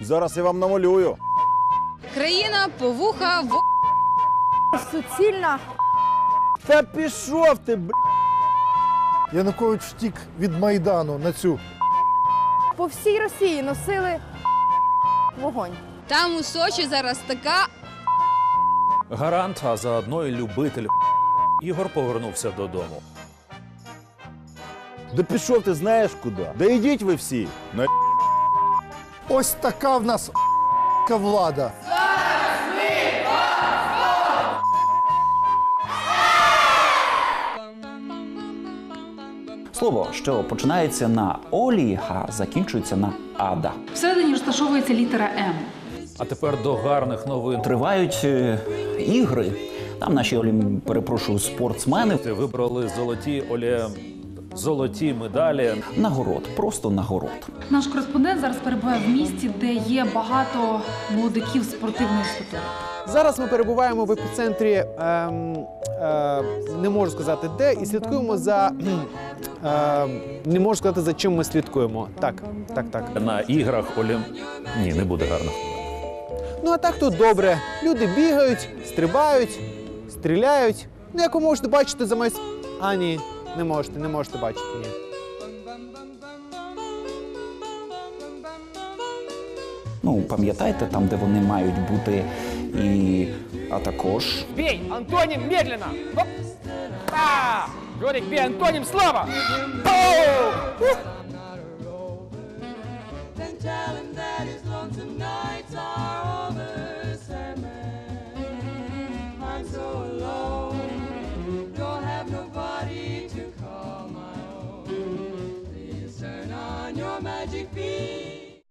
Зараз я вам намалюю. Країна повуха в Суцільна Та пішов ти, б***ь. Янукович втік від Майдану на цю. по всій Росії носили вогонь. там у Сочі зараз така Гарант, а заодно і любитель. Ігор повернувся додому. Да пішов ти знаєш куди. Да йдіть ви всі. На Ось така в нас влада. Слово, що починається на Олі, а закінчується на Ада. Всередині розташовується літера М. А тепер до гарних новин. Тривають е, ігри. Там наші олім, перепрошую, спортсмени. Ти вибрали золоті олє... золоті медалі. Нагород, просто нагород. Наш кореспондент зараз перебуває в місті, де є багато молодиків спортивної статури. Зараз ми перебуваємо в епіцентрі, ем, е, не можу сказати де, і слідкуємо за. Е, не можу сказати, за чим ми слідкуємо. Так, так, так. На іграх Олім... Ні, не буде гарно. Ну а так тут добре. Люди бігають, стрибають, стріляють. Ну, як ви можете бачити за майс... А, ні, не можете, не можете бачити. Ні. Ну, пам'ятаєте, там, де вони мають бути, і а також. Бей! Антонім медленно! Оп! А! Жорик, бей Антонім, слава! Пау! magic bean.